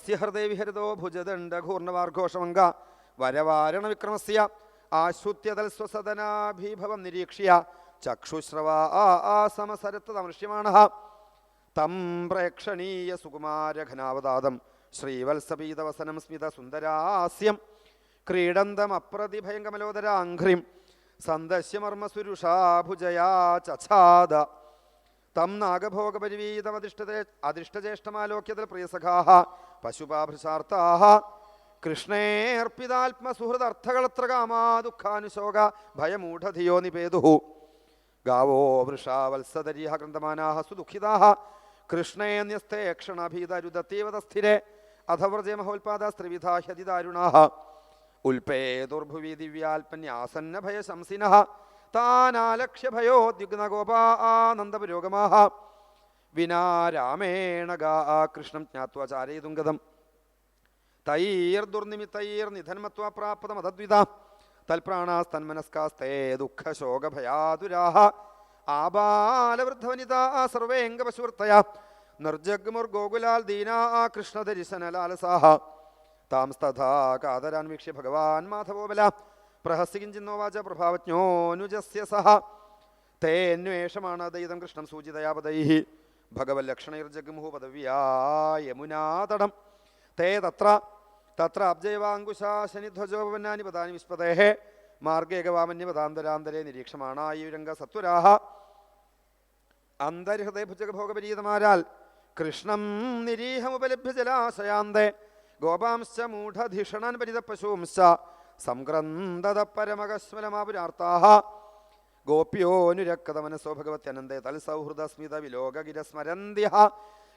തസ്യ ഭുജദണ്ഡ ഘൂർണവാർഘോഷമംഗ. വരവാരണ വിക്രമസ്യ. ആശ്രുത്യതൽസ്വസദനാഭീഭവം നിരീക്ഷ്യ. ചക്ഷുശ്രവ ആ ആ സമസരത്തമൃഷ്യമാണ തം പ്രേക്ഷണീയ സുകുമാരഘനാവതാദം ശ്രീവത്സപീതവസനം സ്മിത സുന്ദരാസ്യം. ക്രീഡന്തമപ്രതിഭയം കമലോദരാഘ്രിം. സന്ദശ്യമർമ്മസുരുഷാ ഭുജയാ ചഛാദ. തം നാഗഭോഗപരിവീതമധിഷ്ഠ അധിഷ്ഠജ്യേഷ്ഠമാലോക്യത്തിൽ പ്രിയസഖാः പശുപാഭൃശാർത്താः കൃഷ്ണേർപ്പിതാത്മസുഹൃദർത്ഥകളത്ര കാമാ ദുഃഖാനുശോക ഭയമൂഢധിയോ നിപേതു ഗാവോ വൃഷാ വത്സദരീഹ സുദുഃഖിതാഹ. സുദുഃഖിതാः കൃഷ്ണേ ന്യസ്തേ ക്ഷണഭീതരുദത്തീവതസ്ഥിരേ അധവ്രജയമഹോൽപാദ സ്ത്രിവിധാ ദാരുണാഹ. ഉൽപേ ദുർഭുവി ദിവ്യാൽപന്യാസന്ന ഭയശംസിനഃ താനാലക്ഷ്യ ഭയോദ്യുഗ്നഗോപാ ആനന്ദപുരോഗമാः വിനാ രാമേണ ഗാ കൃഷ്ണം ജ്ഞാത്വാ ചാരയിതും നിധന്മത്വ പ്രാപ്തം പ്രാപ്തമതദ്വിത തൽപ്രാണാസ്തന്മനസ്കാസ്തേ ദുഃഖശോകഭയാതുരാഹ. ആബാലവൃദ്ധവനിതാ സർവേംഗപശുവൃത്തയ. നിർജഗ്മുർഗോകുലാൽ ദീനാ കൃഷ്ണദരിശനലാലസാः താംസ്തഥാ കാതരാൻവീക്ഷ്യ ഭഗവാൻ മാധവോബല. ബല പ്രഹസ്യ പ്രഭാവജ്ഞോനുജസ്യ സഹ. തേന്വേഷമാണ് ദൈതം കൃഷ്ണം സൂചിതയാപദൈः ഭഗവല്ലക്ഷണൈർജഗ്മുഹു പദവ്യാ യമുനാതടം തേ തത്ര തത്ര അബ്ജയവാങ്കുശാശനിധ്വജോപന്നാനി പദാനി വിസ്പതേः മാർഗേകവാമന്യപദാന്തരാന്തരേ നിരീക്ഷമാണായുരംഗ സത്വരാഹ. അന്തർഹൃദയഭുജഗഭോഗപരീതമാരാൽ കൃഷ്ണം നിരീഹമുപലഭ്യ ജലാശയാന്തേ. ഗോപാംശ മൂഢധിഷണൻ സംഗ്രന്ഥത സംക്രന്ദത പരമകശ്മലമാപുരാർത്താः ഗോപ്യോനുരക്തമനസോ ഭഗവത്യനന്ദേ തൽസൗഹൃദസ്മിത വിലോകഗിരസ്മരന്ത്യഃ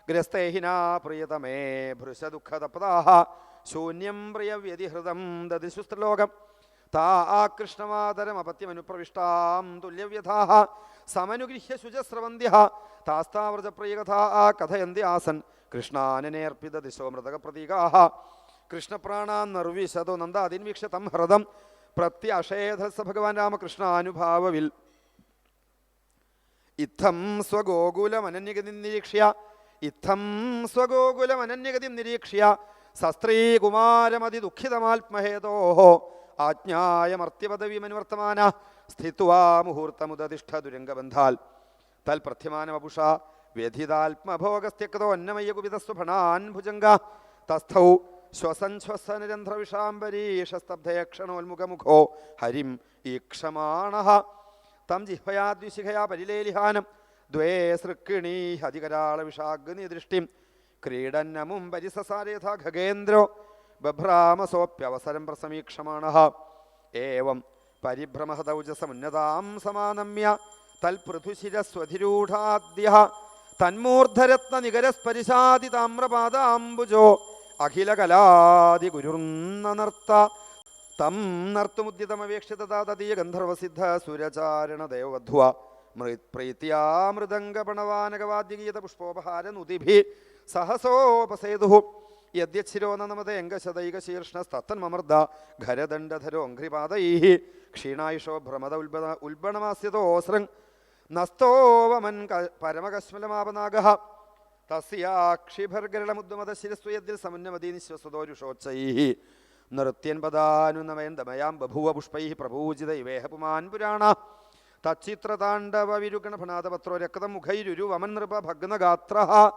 ഗ്രസ്തേഹിനാ പ്രിയതമേ ഭൃശദുഃഖതപദാः ശൂന്യം പ്രിയവ്യതിഹൃതം ദദിശുസ്ത്രലോകം താ ആകൃഷ്ണമാതരമപത്യമനുപ്രവിഷ്ടാം തുല്യവ്യഥാ സമനുഗൃഹ്യ ശുചസ്രവന്ത്യഃ ആ കഥയന്തി ആസൻ കൃഷ്ണാനനേർപ്പിത ദിശോ മൃതകപ്രതീകാः കൃഷ്ണപ്രാണാൻ നിർവിശതോ നന്ദാദിൻവീക്ഷ്യ തം ഹൃദം പ്രത്യഷേധസ ഭഗവാൻ രാമകൃഷ്ണാനുഭാവവിൽ ഇത്തം സ്വഗോകുലമനന്യഗതി നിരീക്ഷ്യ ഇത്തം സ്വഗോകുലമനന്യഗതി നിരീക്ഷ്യ സസ്ത്രീകുമാരമതി ദുഃഖിതമാത്മഹേതോ ആജ്ഞായമർത്യപദവിമനുവർത്തമാന സ്ഥിത്വാ മുഹൂർത്തമുദതിഷ്ഠ ദുരംഗബന്ധാൽ തൽപ്രഥ്യമാനമപുഷ വ്യഥിതാത്മഭോഗസ്ത്യക്തോ അന്നമയ്യകുപിതസ്വഭണാൻ ഭുജംഗ തസ്ഥൗ ശ്വസൻ ശ്വസനരന്ധ്രവിഷാംബരീഷസ്തബ്ധയക്ഷണോന്മുഖമുഖോ ഹരിം ഈക്ഷമാണ തം ജിഹ്വയാദ്വിശിഖയാ പരിലേലിഹാനം. ദ്വേ സൃക്കിണീ ഹതികരാള വിഷാഗ്നി ദൃഷ്ടിം ക്രീഡന്നമും പരിസസാരേഥ ഖഗേന്ദ്രോ. ബഭ്രാമസോപ്യവസരം പ്രസമീക്ഷമാണ ഏവം പരിഭ്രമഹതൗജസമുന്നതാം സമാനമ്യ. തൽപൃഥുശിരസ്വധിരൂഢാദ്യ തന്മൂർധരത്നനികരസ്പരിശാതി താമ്രപാദാംബുജോ അഖിലകലാതി ഗുരുർന്നർത്ത തം നർത്തുമുദ്യതമവേക്ഷിതതീയ ഗന്ധർവസിദ്ധ സുരചാരണ ദേവധ്വ മൃത്പ്രീത്യാ മൃദംഗപണവാനകവാദ്യഗീത പുഷ്പോപഹാരനുതിഭി സഹസോപസേതു. യദ്യച്ഛിരോ നമതേ അംഗശതൈകശീർഷ്ണസ്തന്മമർദ്ദ ഖരദണ്ഡധരോ അഘ്രിപാദൈ ക്ഷീണായുഷോ ഭ്രമത ഉൽബണ ഉൽബണമാസ്യതോസ്രം നസ്തോവമൻ പരമകശ്മലമാപനാഗ തസ്യാക്ഷിഭർഗരളമുദ്മതശിരസ്തു യദ്ദിൽ സമുന്നമതീ നിശ്വസതോരുഷോച്ചൈ. നൃത്യൻ പദാനുനമയൻ ദമയാം ബഭൂവ പുഷ്പൈ പ്രഭൂജിത ഇവേഹ പുമാൻ പുരാണ. തച്ചിത്രതാണ്ഡവ വിരുഗണഭനാഥപത്രോ രക്തം മുഖൈരുരു വമനൃപ ഭഗ്നഗാത്ര.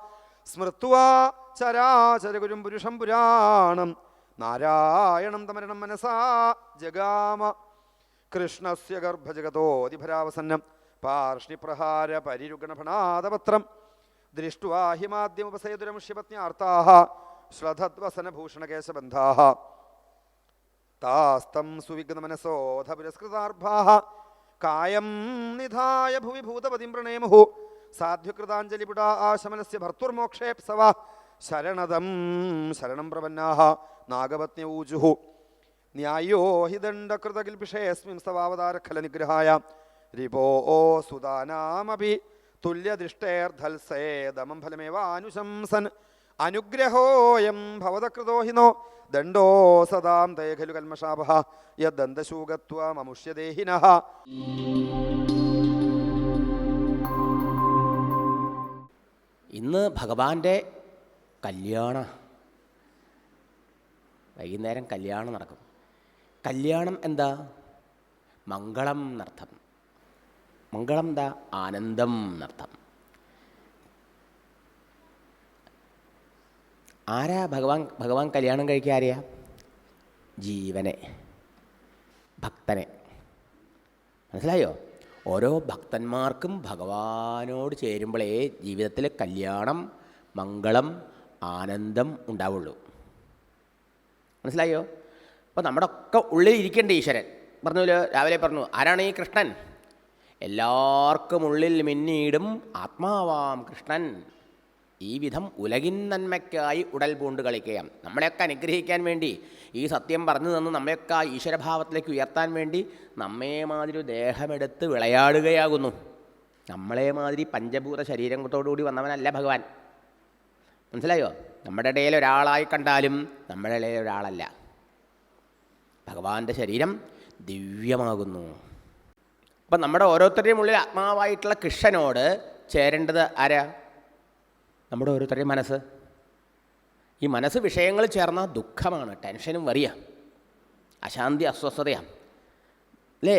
സ്മൃത്വാ ചരാചരഗുരും പുരുഷം പുരാണം. നാരായണം തമരണം മനസാ ജഗാമ. കൃഷ്ണസ്യ ഗർഭജഗതോതിഭരാവസന്നം പാർഷ്ണിപ്രഹാര പരിരുഗണഭണാദപത്രം ദൃഷ്ട്വാ ഹിമാദ്യമുപസേതുരമുഷ്യപത്ന്യാർത്താः ശ്രദ്ധദ്വസനഭൂഷണകേശബന്ധാः താസ്തം സുവിഘ്നമനസോധ പുരസ്കൃതാർഭാ കായം നിധായ ഭുവി ഭൂതപതിം പ്രണേമുഹു സാധ്യകൃതാഞ്ജലിപുടാ ആശമനസ്യ ഭർത്തുർമോക്ഷേപ്സവ ശരണദം ശരണം പ്രപന്നാഹ നാഗപത്ന്യഊജുഹു ന്യായോ ഹി ദണ്ഡകൃതകിൽപിഷേസ്മിം സവാവതാരഖല നിഗ്രഹായ രിപോ സുതാനാമപി തുല്യദൃഷ്ടേർധൽസേദമം ഫലമേവാനുശംസൻ. അനുഗ്രഹോയം ഭവതകൃതോ ഹിനോ. ദണ്ഡോ സദാം തേ ഖലു കൽമഷാഭ യദ്ദന്തശൂകത്വമമുഷ്യദേഹിനഃ ഇന്ന് ഭഗവാന്റെ കല്യാണ വൈകുന്നേരം കല്യാണം നടക്കും. കല്യാണം എന്താ? മംഗളം എന്നർത്ഥം മംഗളം എന്താ ആനന്ദം എന്നർത്ഥം. ആരാ ഭഗവാൻ ഭഗവാൻ കല്യാണം കഴിക്കുക ആരെയാ? ജീവനെ ഭക്തനെ. മനസ്സിലായോ? ഓരോ ഭക്തന്മാർക്കും ഭഗവാനോട് ചേരുമ്പോഴേ ജീവിതത്തിൽ കല്യാണം മംഗളം ആനന്ദം ഉണ്ടാവുള്ളൂ. മനസ്സിലായോ? അപ്പോൾ നമ്മുടെ ഒക്കെ ഉള്ളിൽ ഇരിക്കേണ്ട ഈശ്വരൻ. പറഞ്ഞല്ലോ രാവിലെ പറഞ്ഞു ആരാണ് ഈ കൃഷ്ണൻ? എല്ലാവർക്കും ഉള്ളിൽ മിന്നിയിടും ആത്മാവാം കൃഷ്ണൻ. ഈ വിധം ഉലകിൻ നന്മയ്ക്കായി ഉടൽ പൂണ്ട് കളിക്കുകയാണ്. നമ്മളെയൊക്കെ അനുഗ്രഹിക്കാൻ വേണ്ടി ഈ സത്യം പറഞ്ഞു തന്ന് നമ്മയൊക്കെ ആ ഈശ്വരഭാവത്തിലേക്ക് ഉയർത്താൻ വേണ്ടി നമ്മേ മാതിരി ദേഹമെടുത്ത് വിളയാടുകയാകുന്നു. നമ്മളെ മാതിരി പഞ്ചഭൂത ശരീരത്തോടുകൂടി വന്നവനല്ല ഭഗവാൻ. മനസ്സിലായോ? നമ്മുടെ ഇടയിൽ ഒരാളായി കണ്ടാലും നമ്മുടെ ഇടയിൽ ഒരാളല്ല. ഭഗവാന്റെ ശരീരം ദിവ്യമാകുന്നു. അപ്പം നമ്മുടെ ഓരോരുത്തരുടെയും ഉള്ളിൽ ആത്മാവായിട്ടുള്ള കൃഷ്ണനോട് ചേരേണ്ടത് ആരാ? നമ്മുടെ ഓരോരുത്തരുടെയും മനസ്സ്. ഈ മനസ്സ് വിഷയങ്ങൾ ചേർന്ന ദുഃഖമാണ് ടെൻഷനും വറിയ. അശാന്തി അസ്വസ്ഥതയാണ് അല്ലേ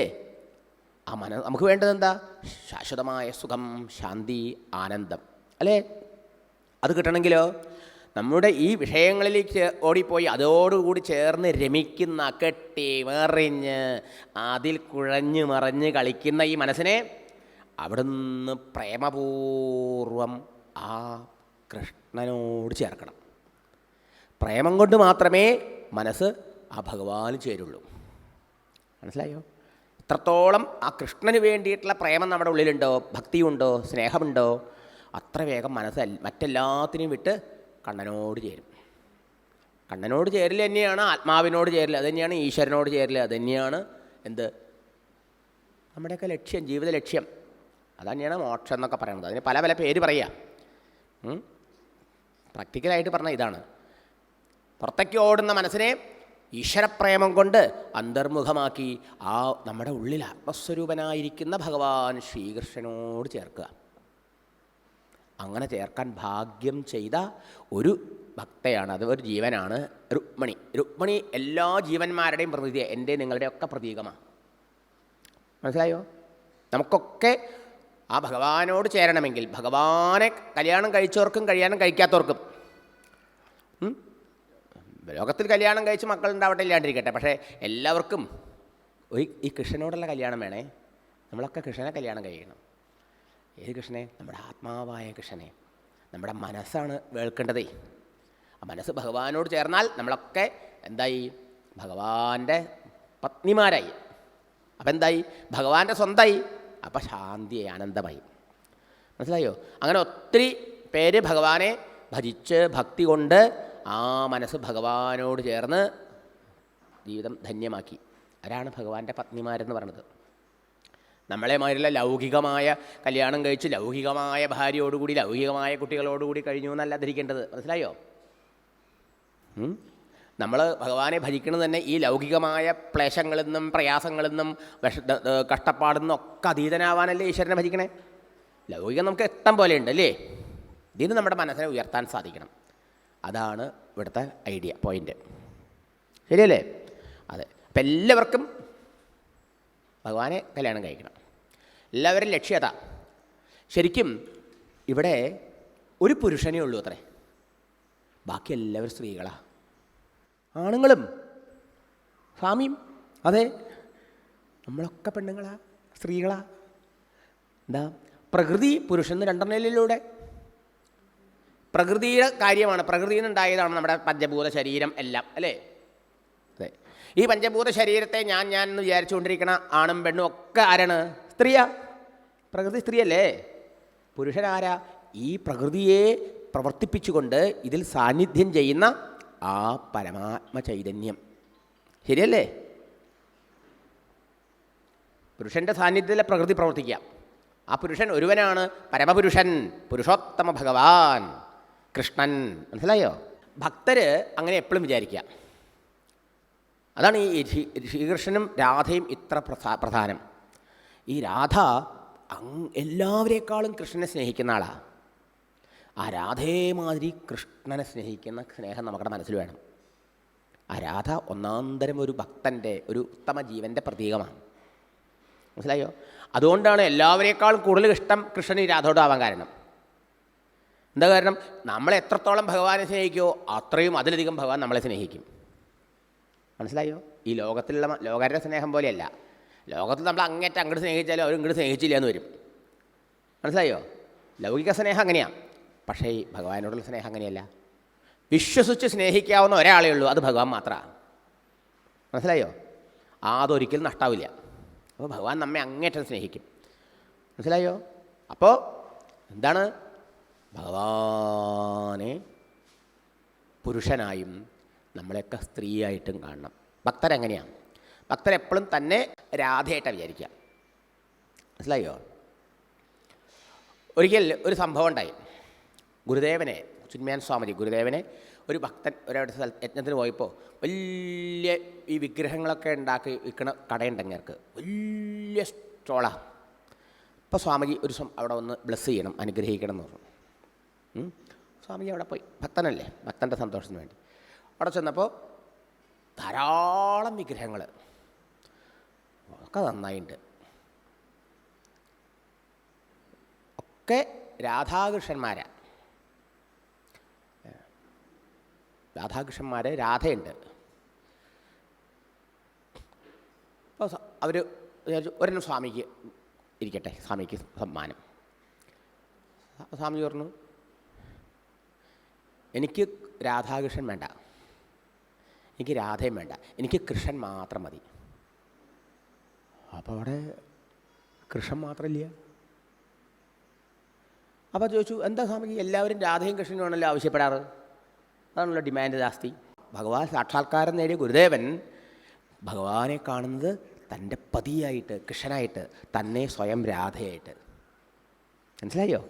ആ മന നമുക്ക് വേണ്ടത് എന്താ? ശാശ്വതമായ സുഖം ശാന്തി ആനന്ദം. അല്ലേ? അത് കിട്ടണമെങ്കിലോ? നമ്മുടെ ഈ വിഷയങ്ങളിലേക്ക് ഓടിപ്പോയി അതോടുകൂടി ചേർന്ന് രമിക്കുന്ന കെട്ടി മറിഞ്ഞ് അതിൽ കുഴഞ്ഞ് മറിഞ്ഞ് കളിക്കുന്ന ഈ മനസ്സിനെ അവിടുന്ന് പ്രേമപൂർവം ആ കൃഷ്ണനോട് ചേർക്കണം. പ്രേമം കൊണ്ട് മാത്രമേ മനസ്സ് ആ ഭഗവാന് ചേരുള്ളൂ. മനസ്സിലായോ? എത്രത്തോളം ആ കൃഷ്ണന് വേണ്ടിയിട്ടുള്ള പ്രേമം നമ്മുടെ ഉള്ളിലുണ്ടോ? ഭക്തിയുണ്ടോ? സ്നേഹമുണ്ടോ? അത്ര വേഗം മനസ്സ് മറ്റെല്ലാത്തിനെയും വിട്ട് കണ്ണനോട് ചേരും. കണ്ണനോട് ചേരൽ തന്നെയാണ് ആത്മാവിനോട് ചേരൽ അത് തന്നെയാണ് ഈശ്വരനോട് ചേരൽ അത് തന്നെയാണ് എന്ത്? നമ്മുടെയൊക്കെ ലക്ഷ്യം ജീവിത ലക്ഷ്യം. അത് തന്നെയാണ് മോക്ഷം എന്നൊക്കെ പറയുന്നത്. അതിന് പല പല പേര് പറയുക പ്രാക്ടിക്കലായിട്ട് പറഞ്ഞ ഇതാണ്. പുറത്തേക്ക് ഓടുന്ന മനസ്സിനെ ഈശ്വരപ്രേമം കൊണ്ട് അന്തർമുഖമാക്കി ആ നമ്മുടെ ഉള്ളിൽ ആത്മസ്വരൂപനായിരിക്കുന്ന ഭഗവാൻ ശ്രീകൃഷ്ണനോട് ചേർക്കുക. അങ്ങനെ ചേർക്കാൻ ഭാഗ്യം ചെയ്ത ഒരു ഭക്തയാണ്. അത് ഒരു ജീവനാണ് രുക്മണി. രുക്മണി എല്ലാ ജീവന്മാരുടെയും പ്രതീതി എന്റെ നിങ്ങളുടെയൊക്കെ പ്രതീകമാണ് മനസ്സിലായോ? നമുക്കൊക്കെ ആ ഭഗവാനോട് ചേരണമെങ്കിൽ ഭഗവാനെ കല്യാണം കഴിച്ചവർക്കും കല്യാണം കഴിക്കാത്തവർക്കും? ലോകത്തിൽ കല്യാണം കഴിച്ച് മക്കളുണ്ടാവട്ടെ ഇല്ലാണ്ടിരിക്കട്ടെ പക്ഷേ എല്ലാവർക്കും ഈ കൃഷ്ണനോടുള്ള കല്യാണം വേണേ. നമ്മളൊക്കെ കൃഷ്ണനെ കല്യാണം കഴിക്കണം. ഏത് കൃഷ്ണനെ? നമ്മുടെ ആത്മാവായ കൃഷ്ണനെ. നമ്മുടെ മനസ്സാണ് വേൾക്കേണ്ടതേ. ആ മനസ്സ് ഭഗവാനോട് ചേർന്നാൽ നമ്മളൊക്കെ എന്തായി? ഭഗവാന്റെ പത്നിമാരായി. അപ്പം എന്തായി? ഭഗവാന്റെ സ്വന്തമായി അപ്പം ശാന്തിയായി ആനന്ദമായി. മനസ്സിലായോ? അങ്ങനെ ഒത്തിരി പേര് ഭഗവാനെ ഭജിച്ച് ഭക്തി കൊണ്ട് ആ മനസ്സ് ഭഗവാനോട് ചേർന്ന് ജീവിതം ധന്യമാക്കി. ആരാണ് ഭഗവാന്റെ പത്നിമാരെന്ന് പറയുന്നത് നമ്മളെ മാതിരിയുള്ള ലൗകികമായ കല്യാണം കഴിച്ച് ലൗകികമായ ഭാര്യയോടുകൂടി ലൗകികമായ കുട്ടികളോടുകൂടി കഴിഞ്ഞു എന്നല്ല ധരിക്കേണ്ടത്. മനസ്സിലായോ? നമ്മൾ ഭഗവാനെ ഭജിക്കുന്നത് തന്നെ ഈ ലൗകികമായ ക്ലേശങ്ങളിൽ നിന്നും പ്രയാസങ്ങളിൽ നിന്നും വിഷ കഷ്ടപ്പാടിൽ നിന്നും ഒക്കെ അതീതനാവാനല്ലേ ഈശ്വരനെ ഭജിക്കണേ? ലൗകികം നമുക്ക് പോലെ ഉണ്ട് അല്ലേ? ഇതിന് നമ്മുടെ മനസ്സിനെ ഉയർത്താൻ സാധിക്കണം. അതാണ് ഇവിടുത്തെ ഐഡിയ പോയിന്റ് ശരിയല്ലേ? അതെ. അപ്പം എല്ലാവർക്കും ഭഗവാനെ കല്യാണം കഴിക്കണം. എല്ലാവരും ലക്ഷ്യത ശരിക്കും ഇവിടെ ഒരു പുരുഷനേ ഉള്ളൂ അത്രേ. ബാക്കി എല്ലാവരും സ്ത്രീകളാ. ആണുങ്ങളും സ്വാമിയും അതെ. നമ്മളൊക്കെ പെണ്ണുങ്ങളാ സ്ത്രീകളാ. എന്താ പ്രകൃതി പുരുഷൻ രണ്ടെണ്ണയിലൂടെ പ്രകൃതിയുടെ കാര്യമാണ് പ്രകൃതിയിൽ നിന്നുണ്ടായതാണ് നമ്മുടെ പഞ്ചഭൂത ശരീരം എല്ലാം അല്ലേ? അതെ. ഈ പഞ്ചഭൂത ശരീരത്തെ ഞാൻ ഞാൻ എന്ന് വിചാരിച്ചുകൊണ്ടിരിക്കണ ആണും പെണ്ണും ഒക്കെ ആരാണ്? സ്ത്രീയാ? പ്രകൃതി സ്ത്രീയല്ലേ? പുരുഷനാരാ? ഈ പ്രകൃതിയെ പ്രവർത്തിപ്പിച്ചുകൊണ്ട് ഇതിൽ സാന്നിധ്യം ചെയ്യുന്ന ആ പരമാത്മ ചൈതന്യം. ശരിയല്ലേ? പുരുഷന്റെ സാന്നിധ്യത്തിലെ പ്രകൃതി പ്രവർത്തിക്കുക ആ പുരുഷൻ ഒരുവനാണ്. പരമപുരുഷൻ പുരുഷോത്തമ ഭഗവാൻ കൃഷ്ണൻ. മനസ്സിലായോ? ഭക്തർ അങ്ങനെ എപ്പോഴും വിചാരിക്കുക അതാണ് ഈ ശ്രീകൃഷ്ണനും രാധയും ഇത്ര പ്രധാ പ്രധാനം. ഈ രാധ എല്ലാവരേക്കാളും കൃഷ്ണനെ സ്നേഹിക്കുന്ന ആളാണ് ആ രാധയെ മാതിരി കൃഷ്ണനെ സ്നേഹിക്കുന്ന സ്നേഹം നമ്മുടെ മനസ്സിൽ വേണം. ആ രാധ ഒന്നാന്തരം ഒരു ഭക്തന്റെ ഒരു ഉത്തമ ജീവന്റെ പ്രതീകമാണ്. മനസ്സിലായോ? അതുകൊണ്ടാണ് എല്ലാവരേക്കാളും കൂടുതൽ ഇഷ്ടം കൃഷ്ണൻ ഈ രാധയോട് ആവാൻ കാരണം. എന്താ കാരണം? നമ്മൾ എത്രത്തോളം ഭഗവാനെ സ്നേഹിക്കുമോ അത്രയും അതിലധികം ഭഗവാൻ നമ്മളെ സ്നേഹിക്കും. മനസ്സിലായോ? ഈ ലോകത്തിലുള്ള ലോകരുടെ സ്നേഹം പോലെയല്ല. ലോകത്തിൽ നമ്മൾ അങ്ങേറ്റം അങ്ങോട്ട് സ്നേഹിച്ചാലും അവർ ഇങ്ങോട്ട് സ്നേഹിച്ചില്ല എന്ന് വരും. മനസ്സിലായോ? ലൗകിക സ്നേഹം അങ്ങനെയാണ് പക്ഷേ ഈ ഭഗവാനോടുള്ള സ്നേഹം അങ്ങനെയല്ല. വിശ്വസിച്ച് സ്നേഹിക്കാവുന്ന ഒരാളേ ഉള്ളൂ അത് ഭഗവാൻ മാത്രമാണ് മനസ്സിലായോ? അതൊരിക്കലും നഷ്ടാവില്ല. അപ്പോൾ ഭഗവാൻ നമ്മെ അങ്ങേറ്റം സ്നേഹിക്കും. മനസ്സിലായോ? അപ്പോൾ എന്താണ്? ഭഗവാനെ പുരുഷനായും നമ്മളെയൊക്കെ സ്ത്രീയായിട്ടും കാണണം. ഭക്തരെങ്ങനെയാണ് ഭക്തരെപ്പോഴും തന്നെ രാധയായിട്ടാണ് വിചാരിക്കുക. മനസ്സിലായോ? ഒരിക്കൽ ഒരു സംഭവം ഉണ്ടായി. ഗുരുദേവനെ ചുന്മയാൻ സ്വാമിജി ഗുരുദേവനെ ഒരു ഭക്തൻ ഒരവിടെ സ്ഥല യജ്ഞത്തിന് പോയപ്പോൾ വലിയ ഈ വിഗ്രഹങ്ങളൊക്കെ ഉണ്ടാക്കി വിൽക്കണ കടയുണ്ടങ്ങർക്ക് വലിയ സ്റ്റോളാണ് അപ്പോൾ സ്വാമിജി ഒരു അവിടെ വന്ന് ബ്ലസ് ചെയ്യണം അനുഗ്രഹിക്കണം എന്ന് പറഞ്ഞു. സ്വാമിജി അവിടെ പോയി. ഭക്തനല്ലേ? ഭക്തന്റെ സന്തോഷത്തിന് വേണ്ടി. അവിടെ ചെന്നപ്പോൾ ധാരാളം വിഗ്രഹങ്ങൾ ഒക്കെ നന്നായിട്ടുണ്ട് ഒക്കെ രാധാകൃഷ്ണന്മാരാ. രാധാകൃഷ്ണന്മാർ രാധയുണ്ട്. അപ്പോൾ അവർ ഒരെണ്ണം സ്വാമിക്ക് ഇരിക്കട്ടെ സ്വാമിക്ക് സമ്മാനം. സ്വാമി പറഞ്ഞു എനിക്ക് രാധാകൃഷ്ണൻ വേണ്ട. എനിക്ക് രാധയും വേണ്ട. എനിക്ക് കൃഷ്ണൻ മാത്രം മതി. അപ്പോൾ അവിടെ കൃഷ്ണൻ മാത്രമില്ല അപ്പോൾ ചോദിച്ചു എന്താ സ്വാമിജി എല്ലാവരും രാധയും കൃഷ്ണനും ആണല്ലോ ആവശ്യപ്പെടാറ്? അതാണല്ലോ ഡിമാൻഡ് ജാസ്തി. ഭഗവാൻ സാക്ഷാത്കാരം നേടിയ ഗുരുദേവൻ ഭഗവാനെ കാണുന്നത് തന്റെ പതിയായിട്ട് കൃഷ്ണനായിട്ട് തന്നെ സ്വയം രാധയായിട്ട്. മനസ്സിലായോ?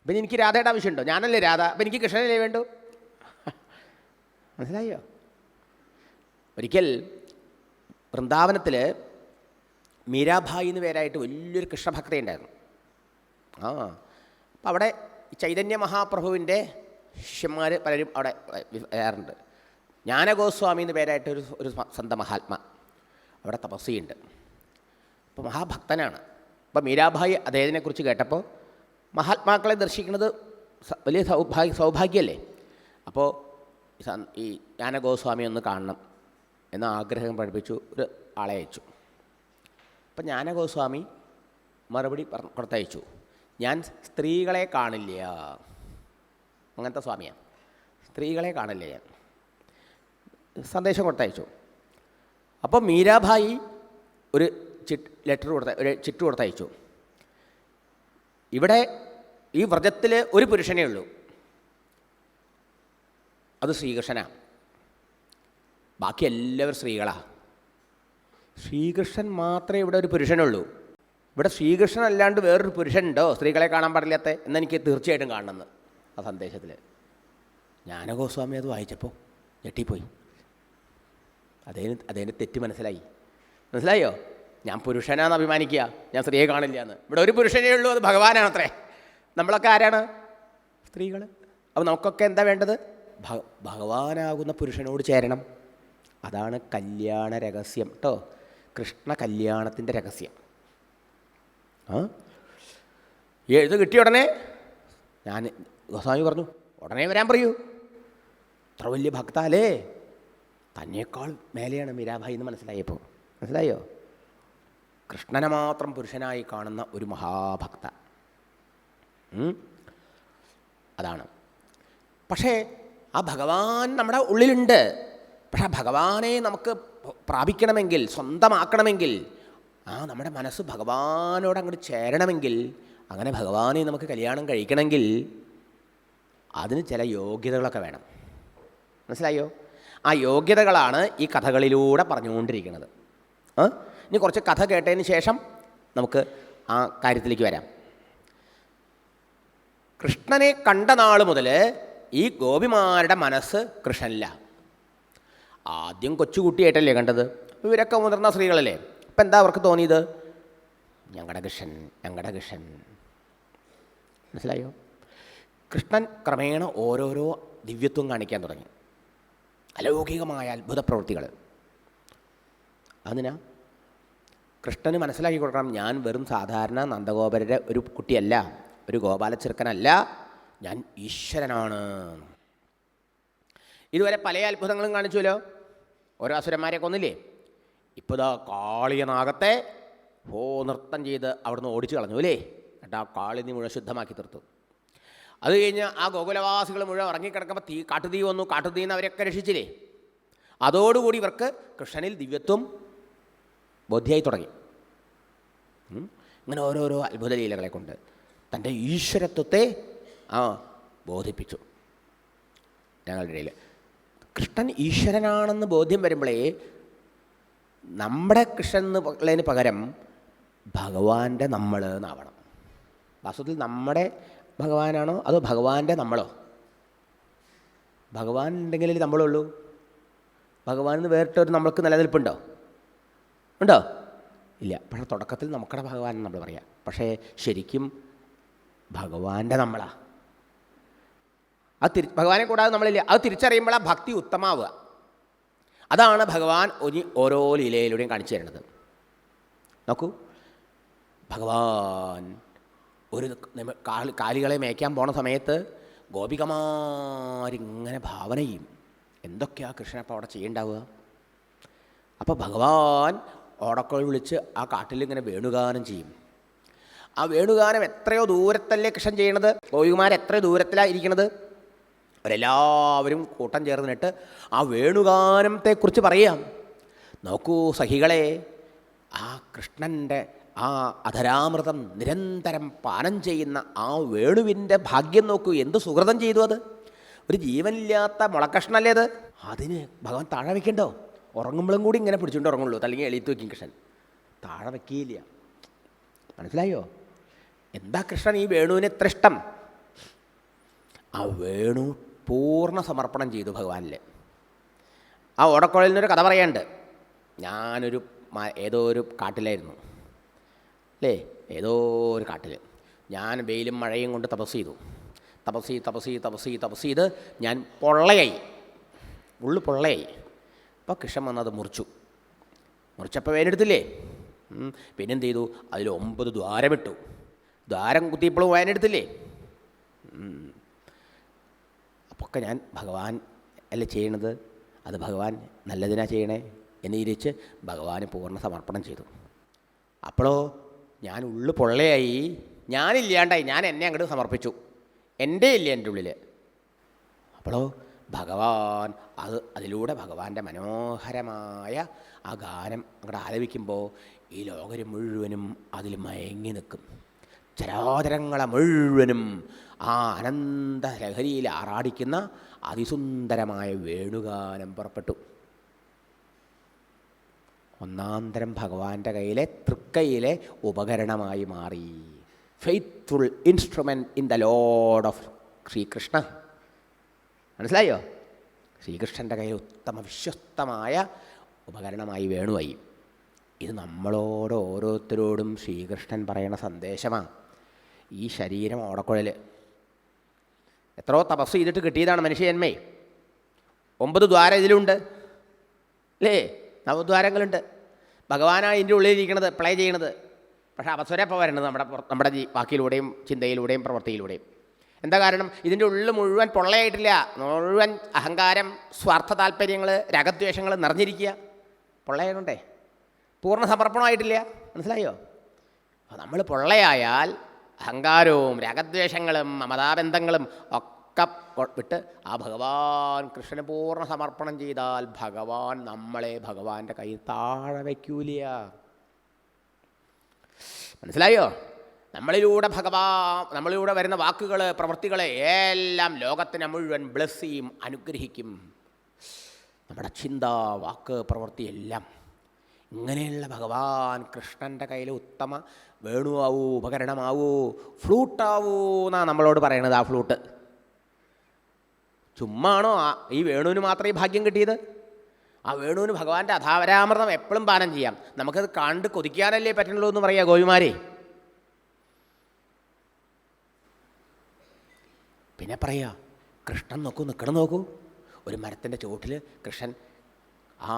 അപ്പം എനിക്ക് രാധയുടെ ആവശ്യമുണ്ടോ? ഞാനല്ലേ രാധ അപ്പം എനിക്ക് കൃഷ്ണനല്ലേ വേണ്ടു? മനസ്സിലായോ? ഒരിക്കൽ വൃന്ദാവനത്തിൽ മീരാഭായി എന്ന് പേരായിട്ട് വലിയൊരു കൃഷ്ണഭക്തയുണ്ടായിരുന്നു. ആ അപ്പം അവിടെ ചൈതന്യ മഹാപ്രഭുവിന്റെ ശിഷ്യന്മാർ പലരും അവിടെ വരാറുണ്ട്. ജ്ഞാനഗോസ്വാമി എന്ന് പേരായിട്ട് ഒരു ഒരു സന്ത മഹാത്മ അവിടെ തപസ്സിയുണ്ട്. അപ്പോൾ മഹാഭക്തനാണ്. അപ്പോൾ മീരാഭായി അദ്ദേഹത്തിനെക്കുറിച്ച് കേട്ടപ്പോൾ മഹാത്മാക്കളെ ദർശിക്കുന്നത് വലിയ സൗഭാഗ്യ സൗഭാഗ്യമല്ലേ? അപ്പോൾ ഈ ജ്ഞാനഗോസ്വാമി ഒന്ന് കാണണം എന്ന ആഗ്രഹം പഠിപ്പിച്ചു ഒരു ആളെ അയച്ചു. അപ്പം ജ്ഞാനഗോസ്വാമി മറുപടി കൊടുത്തയച്ചു. ഞാൻ സ്ത്രീകളെ കാണില്ല. അങ്ങനത്തെ സ്വാമിയാണ് സ്ത്രീകളെ കാണില്ല ഞാൻ. സന്ദേശം കൊടുത്തയച്ചു. അപ്പോൾ മീരാഭായി ഒരു ചിട്ട് ലെറ്റർ കൊടുത്ത ഒരു ചിറ്റ് കൊടുത്തയച്ചു. ഇവിടെ ഈ വ്രജത്തിൽ ഒരു പുരുഷനേ ഉള്ളൂ. അത് ശ്രീകൃഷ്ണനാണ് ബാക്കി എല്ലാവരും സ്ത്രീകളാണ് ശ്രീകൃഷ്ണൻ മാത്രമേ ഇവിടെ ഒരു പുരുഷനുള്ളൂ. ഇവിടെ ശ്രീകൃഷ്ണൻ അല്ലാണ്ട് വേറൊരു പുരുഷനുണ്ടോ? സ്ത്രീകളെ കാണാൻ പാടില്ലാത്ത എന്നെനിക്ക് തീർച്ചയായിട്ടും കാണണമെന്ന്. ആ സന്ദേശത്തിൽ ജ്ഞാനഗോസ്വാമി അത് വായിച്ചപ്പോൾ ഞെട്ടിപ്പോയി. അതേന് അതേന് തെറ്റ് മനസ്സിലായി. മനസ്സിലായോ? ഞാൻ പുരുഷനാന്ന് അഭിമാനിക്കുക ഞാൻ സ്ത്രീയെ കാണില്ല എന്ന്. ഇവിടെ ഒരു പുരുഷനേ ഉള്ളൂ അത് ഭഗവാനാണത്രേ. നമ്മളൊക്കെ ആരാണ്? സ്ത്രീകൾ അപ്പോൾ നമുക്കൊക്കെ എന്താ വേണ്ടത്? ഭഗവാനാകുന്ന പുരുഷനോട് ചേരണം. അതാണ് കല്യാണ രഹസ്യം കേട്ടോ കൃഷ്ണ കല്യാണത്തിന്റെ രഹസ്യം. ആ? എഴുത്ത് കിട്ടിയ ഉടനെ ഞാൻ ഗോസ്വാമി പറഞ്ഞു ഉടനെ വരാൻ പറയൂ. അത്ര വലിയ ഭക്താലേ തന്നെക്കാൾ മേലെയാണ് മീരാഭായി എന്ന് മനസ്സിലായപ്പോൾ. മനസ്സിലായോ? കൃഷ്ണനെ മാത്രം പുരുഷനായി കാണുന്ന ഒരു മഹാഭക്ത. അതാണ്. പക്ഷേ ആ ഭഗവാൻ നമ്മുടെ ഉള്ളിലുണ്ട്. പക്ഷേ ആ ഭഗവാനെ നമുക്ക് പ്രാപിക്കണമെങ്കിൽ സ്വന്തമാക്കണമെങ്കിൽ ആ നമ്മുടെ മനസ്സ് ഭഗവാനോട് അങ്ങോട്ട് ചേരണമെങ്കിൽ അങ്ങനെ ഭഗവാനെ നമുക്ക് കല്യാണം കഴിക്കണമെങ്കിൽ അതിന് ചില യോഗ്യതകളൊക്കെ വേണം. മനസ്സിലായോ? ആ യോഗ്യതകളാണ് ഈ കഥകളിലൂടെ പറഞ്ഞുകൊണ്ടിരിക്കുന്നത്? ഇനി കുറച്ച് കഥ കേട്ടതിന് ശേഷം നമുക്ക് ആ കാര്യത്തിലേക്ക് വരാം. കൃഷ്ണനെ കണ്ട നാൾ മുതൽ ഈ ഗോപിമാരുടെ മനസ്സ് കൃഷ്ണനില്ല ആദ്യം കൊച്ചുകുട്ടിയായിട്ടല്ലേ കണ്ടത്? ഇവരൊക്കെ മുതിർന്ന സ്ത്രീകളല്ലേ. അപ്പം എന്താ അവർക്ക് തോന്നിയത്? ഞങ്ങളുടെ കൃഷ്ണൻ ഞങ്ങളുടെ കൃഷ്ണൻ. മനസ്സിലായോ? കൃഷ്ണൻ ക്രമേണ ഓരോരോ ദിവ്യത്വം കാണിക്കാൻ തുടങ്ങി. അലൗകികമായ അത്ഭുത പ്രവൃത്തികൾ അതിനാ കൃഷ്ണന് മനസ്സിലാക്കി കൊടുക്കണം ഞാൻ വെറും സാധാരണ നന്ദഗോപരുടെ ഒരു കുട്ടിയല്ല ഒരു ഗോപാലചെറുക്കനല്ല ഞാൻ ഈശ്വരനാണ്. ഇതുവരെ പല അത്ഭുതങ്ങളും കാണിച്ചുവല്ലോ. ഓരോ അസുരന്മാരെ കൊന്നില്ലേ? ഇപ്പോൾ ഇതാ കാളിയ നാഗത്തെ ഓ നൃത്തം ചെയ്ത് അവിടുന്ന് ഓടിച്ചു കളഞ്ഞു അല്ലേ? എന്നിട്ട് ആ കാളിനി മുഴുവൻ ശുദ്ധമാക്കി തീർത്തു. അത് കഴിഞ്ഞ് ആ ഗോകുലവാസികൾ മുഴുവൻ ഉറങ്ങിക്കിടക്കുമ്പോൾ തീ കാട്ടുതീ വന്നു. കാട്ടുതീന്ന് അവരൊക്കെ രക്ഷിച്ചില്ലേ? അതോടുകൂടി ഇവർക്ക് കൃഷ്ണനിൽ ദിവ്യത്വം ബോധ്യമായി തുടങ്ങി. ഇങ്ങനെ ഓരോരോ അത്ഭുത ലീലകളെ കൊണ്ട് തന്റെ ഈശ്വരത്വത്തെ ആ ബോധിപ്പിച്ചു. ഞങ്ങളുടെ ഇടയിൽ കൃഷ്ണൻ ഈശ്വരനാണെന്ന് ബോധ്യം വരുമ്പോഴേ നമ്മുടെ കൃഷ്ണൻ എന്ന് ഉള്ളതിന് പകരം ഭഗവാന്റെ നമ്മൾ എന്നാവണം. വാസ്തവത്തിൽ നമ്മുടെ ഭഗവാനാണോ അതോ ഭഗവാന്റെ നമ്മളോ? ഭഗവാൻ ഉണ്ടെങ്കിലേ നമ്മളുള്ളൂ. ഭഗവാൻ എന്ന് വേറിട്ടൊരു നമ്മൾക്ക് നിലനിൽപ്പുണ്ടോ? ഉണ്ടോ? ഇല്ല. പക്ഷേ തുടക്കത്തിൽ നമുക്കടെ ഭഗവാൻ നമ്മൾ പറയാം. പക്ഷേ ശരിക്കും ഭഗവാന്റെ നമ്മളാ. അത് തിരി ഭഗവാനെ കൂടാതെ നമ്മളില്ല അത് തിരിച്ചറിയുമ്പോൾ ആ ഭക്തി ഉത്തമാവുക. അതാണ് ഭഗവാൻ ഒരു ഓരോ ലീലയിലൂടെയും കാണിച്ചു തരുന്നത്. നോക്കൂ. ഭഗവാൻ ഒരു കാലികളെ മേയ്ക്കാൻ പോണ സമയത്ത് ഗോപികമാരിങ്ങനെ ഭാവന ചെയ്യും. എന്തൊക്കെയാ കൃഷ്ണൻ അപ്പോൾ അവിടെ ചെയ്യണ്ടാവുക? അപ്പോൾ ഭഗവാൻ ഓടക്കോൾ വിളിച്ച് ആ കാട്ടിൽ ഇങ്ങനെ വേണുഗാനം ചെയ്യും. ആ വേണുഗാനം എത്രയോ ദൂരത്തല്ലേ കൃഷ്ണൻ ചെയ്യണത്? ഗോപികുമാർ എത്ര ദൂരത്തിലാണ് ഇരിക്കണത്? അവരെല്ലാവരും കൂട്ടം ചേർന്നിട്ട് ആ വേണുഗാനത്തെക്കുറിച്ച് പറയാം നോക്കൂ സഹികളെ ആ കൃഷ്ണന്റെ ആ അധരാമൃതം നിരന്തരം പാനം ചെയ്യുന്ന ആ വേണുവിന്റെ ഭാഗ്യം നോക്കൂ. എന്ത് സുഹൃതം ചെയ്തു അത്? ഒരു ജീവനില്ലാത്ത മുളക്കഷ്ണല്ലേ അത്? അതിന് ഭഗവാൻ താഴെ വെക്കണ്ടോ? ഉറങ്ങുമ്പോഴും കൂടി ഇങ്ങനെ പിടിച്ചുകൊണ്ട് ഉറങ്ങുള്ളൂ. അല്ലെങ്കിൽ എളിത്ത് വയ്ക്കും കൃഷ്ണൻ. താഴെ വെക്കിയില്ല. മനസ്സിലായോ? എന്താ കൃഷ്ണൻ ഈ വേണുവിന് ഇത്ര ഇഷ്ടം? ആ വേണു പൂർണ സമർപ്പണം ചെയ്തു ഭഗവാനിൽ. ആ ഓടക്കുഴലിൽ നിന്നൊരു കഥ പറയാണ്ട് ഞാനൊരു ഏതോ ഒരു കാട്ടിലായിരുന്നു. അല്ലേ? ഏതോ ഒരു കാട്ടിൽ. ഞാൻ വെയിലും മഴയും കൊണ്ട് തപസ് ചെയ്തു. തപസ് ചെയ്ത് തപസ് ചെയ്ത് തപസ് ചെയ്ത് തപസ് ചെയ്ത് ഞാൻ പൊള്ളയായി. ഉള്ളു പൊള്ളയായി. അപ്പോൾ കൃഷ്ണൻ വന്നത് മുറിച്ചു. മുറിച്ചപ്പോൾ വേനെടുത്തില്ലേ. പിന്നെന്ത് ചെയ്തു അതിൽ ഒമ്പത് ദ്വാരമിട്ടു. ദ്വാരം കുത്തിയപ്പോഴും വേനെടുത്തില്ലേ? അപ്പൊക്കെ ഞാൻ ഭഗവാൻ അല്ല ചെയ്യണത്? അത് ഭഗവാൻ നല്ലതിനാ ചെയ്യണേ? എന്ന് ഇരിച്ച് ഭഗവാന് പൂർണ സമർപ്പണം ചെയ്തു. അപ്പോഴോ ഞാൻ ഉള്ളു പൊള്ളയായി. ഞാനില്ലാണ്ടായി. ഞാൻ എന്നെ അങ്ങോട്ട് സമർപ്പിച്ചു. എന്റെ ഇല്ല എന്റെ ഉള്ളിൽ അപ്പോഴോ ഭഗവാൻ അത് അതിലൂടെ ഭഗവാന്റെ മനോഹരമായ ആ ഗാനം അങ്ങോട്ട് ആലപിക്കുമ്പോൾ ഈ ലോകര് മുഴുവനും അതിൽ മയങ്ങി നിൽക്കും. ചരാചരങ്ങളെ മുഴുവനും ആ അനന്ത ലഹരിയിൽ ആറാടിക്കുന്ന അതിസുന്ദരമായ വേണുഗാനം പുറപ്പെട്ടു. ഒന്നാന്തരം ഭഗവാന്റെ കയ്യിലെ തൃക്കൈയിലെ ഉപകരണമായി മാറി. Faithful instrument in the lord of Srikrishna. മനസ്സിലായോ? ശ്രീകൃഷ്ണന്റെ കയ്യിൽ ഉത്തമ വിശ്വസ്തമായ ഉപകരണമായി വേണുവായി. ഇത് നമ്മളോട് ഓരോരുത്തരോടും ശ്രീകൃഷ്ണൻ പറയുന്ന സന്ദേശമാണ് ഈ ശരീരം ഓടക്കുഴൽ എത്രയോ തപസ് ചെയ്തിട്ട് കിട്ടിയതാണ് മനുഷ്യജന്മേ ഒമ്പത് ദ്വാരം ഇതിലുണ്ട്. അല്ലേ? നവദ്വാരങ്ങളുണ്ട്. ഭഗവാനാണ് ഇതിന്റെ ഇരിക്കുന്നത് പ്ലേ ചെയ്യണത്. പക്ഷേ അപസ്വരം ഇപ്പോൾ വരണത് നമ്മുടെ നമ്മുടെ വാക്കിലൂടെയും ചിന്തയിലൂടെയും പ്രവൃത്തിയിലൂടെയും. എന്താ കാരണം? ഇതിന്റെ ഉള്ളിൽ മുഴുവൻ പൊള്ളയായിട്ടില്ല. മുഴുവൻ അഹങ്കാരം സ്വാർത്ഥ താല്പര്യങ്ങൾ രഗദ്വേഷങ്ങൾ നിറഞ്ഞിരിക്കുക. പൊള്ളയായതുകൊണ്ടേ പൂർണ സമർപ്പണമായിട്ടില്ല. മനസ്സിലായോ? നമ്മൾ പൊള്ളയായാൽ അഹങ്കാരവും രാഗദ്വേഷങ്ങളും മമതാബന്ധങ്ങളും ഒക്കെ വിട്ട് ആ ഭഗവാൻ കൃഷ്ണന് പൂർണ സമർപ്പണം ചെയ്താൽ ഭഗവാൻ നമ്മളെ ഭഗവാന്റെ കൈ താഴെ വയ്ക്കൂല മനസ്സിലായോ? നമ്മളിലൂടെ ഭഗവാ നമ്മളിലൂടെ വരുന്ന വാക്കുകൾ പ്രവൃത്തികളെ എല്ലാം ലോകത്തിനെ മുഴുവൻ ബ്ലസ് ചെയ്യും അനുഗ്രഹിക്കും. നമ്മുടെ ചിന്ത വാക്ക് പ്രവൃത്തി എല്ലാം ഇങ്ങനെയുള്ള ഭഗവാൻ കൃഷ്ണന്റെ കയ്യിൽ ഉത്തമ വേണുവാവൂ ഉപകരണമാവൂ ഫ്ലൂട്ടാവൂ എന്നാണ് നമ്മളോട് പറയണത് ആ ഫ്ലൂട്ട്. ചുമ്മാണോ ഈ വേണുവിന് മാത്രമേ ഭാഗ്യം കിട്ടിയത്? ആ വേണുവിന് ഭഗവാന്റെ അഥാപരാമൃതം എപ്പോഴും പാനം ചെയ്യാം. നമുക്കത് കണ്ട് കൊതിക്കാനല്ലേ പറ്റുള്ളൂ എന്ന് പറയാ ഗോപിമാരെ. പിന്നെ പറയാ കൃഷ്ണൻ നോക്കൂ നിൽക്കണം നോക്കൂ. ഒരു മരത്തിന്റെ ചുവട്ടിൽ കൃഷ്ണൻ ആ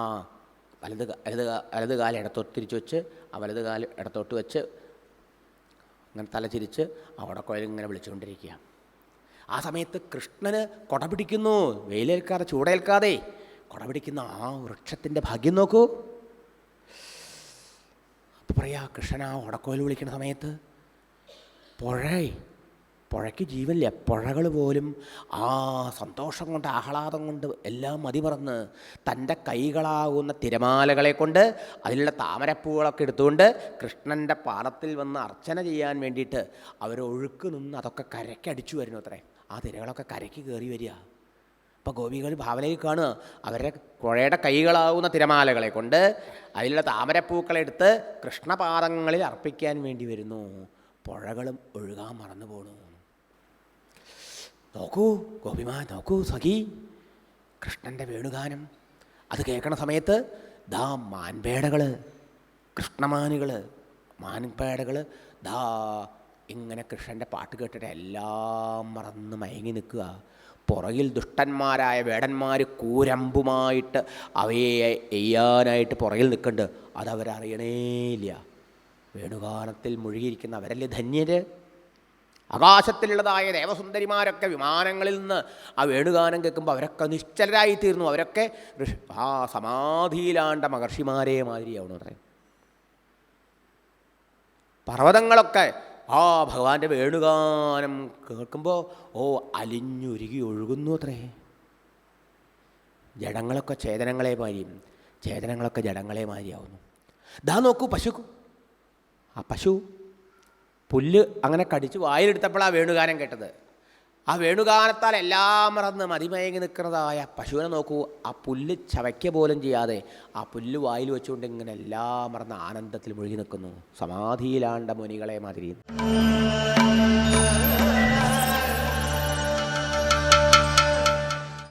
വലത് ഇടത് വലത് കാല ഇടത്തോട്ട് തിരിച്ച് വെച്ച് ആ വലത് കാൽ ഇടത്തോട്ട് വെച്ച് ഇങ്ങനെ തല ചിരിച്ച് അവിടെ കോയിൽ ഇങ്ങനെ വിളിച്ചുകൊണ്ടിരിക്കുക. ആ സമയത്ത് കൃഷ്ണന് കൊട പിടിക്കുന്നു. വെയിലേൽക്കാതെ ചൂടേൽക്കാതെ. കൊട പിടിക്കുന്ന ആ വൃക്ഷത്തിന്റെ ഭാഗ്യം നോക്കൂ. അപ്പോൾ പറയാ കൃഷ്ണൻ ആ ഉടക്കോയിൽ വിളിക്കുന്ന സമയത്ത് പുഴ പുഴയ്ക്ക് ജീവനില്ല. പുഴകൾ പോലും ആ സന്തോഷം കൊണ്ട് ആഹ്ലാദം കൊണ്ട് എല്ലാം മതിപറന്ന് തന്റെ കൈകളാകുന്ന തിരമാലകളെ കൊണ്ട് അതിലുള്ള താമരപ്പൂകളൊക്കെ എടുത്തുകൊണ്ട് കൃഷ്ണന്റെ പാദത്തിൽ വന്ന് അർച്ചന ചെയ്യാൻ വേണ്ടിയിട്ട് അവരൊഴുക്ക് നിന്ന് അതൊക്കെ കരയ്ക്ക് അടിച്ചു വരുന്നു അത്രേ. ആ തിരകളൊക്കെ കരയ്ക്ക് കയറി വരിക. അപ്പോൾ ഗോപികൾ ഭാവനയിൽ കാണുക അവരുടെ പുഴയുടെ കൈകളാവുന്ന തിരമാലകളെ കൊണ്ട് അതിലുള്ള താമരപ്പൂക്കളെടുത്ത് കൃഷ്ണപാദങ്ങളിൽ അർപ്പിക്കാൻ വേണ്ടി വരുന്നു. പുഴകളും ഒഴുകാൻ മറന്നു പോണു. നോക്കൂ ഗോപിമാ നോക്കൂ സഖി. കൃഷ്ണന്റെ വേണുഗാനം. അത് കേൾക്കണ സമയത്ത് ദാ മാൻപേടകൾ കൃഷ്ണമാനുകൾ മാൻപേടകൾ ദാ ഇങ്ങനെ കൃഷ്ണന്റെ പാട്ട് കേട്ടിട്ട് എല്ലാം മറന്ന് മയങ്ങി നിൽക്കുക. പുറകിൽ ദുഷ്ടന്മാരായ വേടന്മാർ കൂരമ്പുമായിട്ട് അവയെ എയ്യാനായിട്ട് പുറകിൽ നിൽക്കുന്നുണ്ട് അതവരറിയണേയില്ല. വേണുഗാനത്തിൽ മുഴുകിയിരിക്കുന്ന അവരല്ലേ ധന്യര്? ആകാശത്തിലുള്ളതായ ദേവസുന്ദരിമാരൊക്കെ വിമാനങ്ങളിൽ നിന്ന് ആ വേണുഗാനം കേൾക്കുമ്പോൾ അവരൊക്കെ നിശ്ചലരായിത്തീർന്നു. അവരൊക്കെ ആ സമാധിയിലാണ്ട മഹർഷിമാരെ മാതിരിയാവണം പറയും. പർവതങ്ങളൊക്കെ ആ ഭഗവാന്റെ വേണുഗാനം കേൾക്കുമ്പോൾ ഓ അലിഞ്ഞുരുകി ഒഴുകുന്നു അത്രേ. ജഡങ്ങളൊക്കെ ചേതനങ്ങളെ മാരിയും ചേതനങ്ങളൊക്കെ ജഡങ്ങളെ മാതിരിയാവുന്നു. ദാ നോക്കൂ പശു. ആ പശു പുല്ല് അങ്ങനെ കടിച്ചു വായിലെടുത്തപ്പോഴാണ് വേണുഗാനം കേട്ടത്. ആ വേണുഗാനത്താൽ എല്ലാം മറന്ന് മതിമയങ്ങി നിൽക്കുന്നതായ പശുവിനെ നോക്കൂ. ആ പുല്ല് ചവയ്ക്ക പോലും ചെയ്യാതെ ആ പുല്ല് വായിൽ വെച്ചുകൊണ്ട് ഇങ്ങനെ എല്ലാം മറന്ന് ആനന്ദത്തിൽ മുഴുകി നിൽക്കുന്നു. സമാധിയിലാണ്ട മുനികളെ മാതിരി.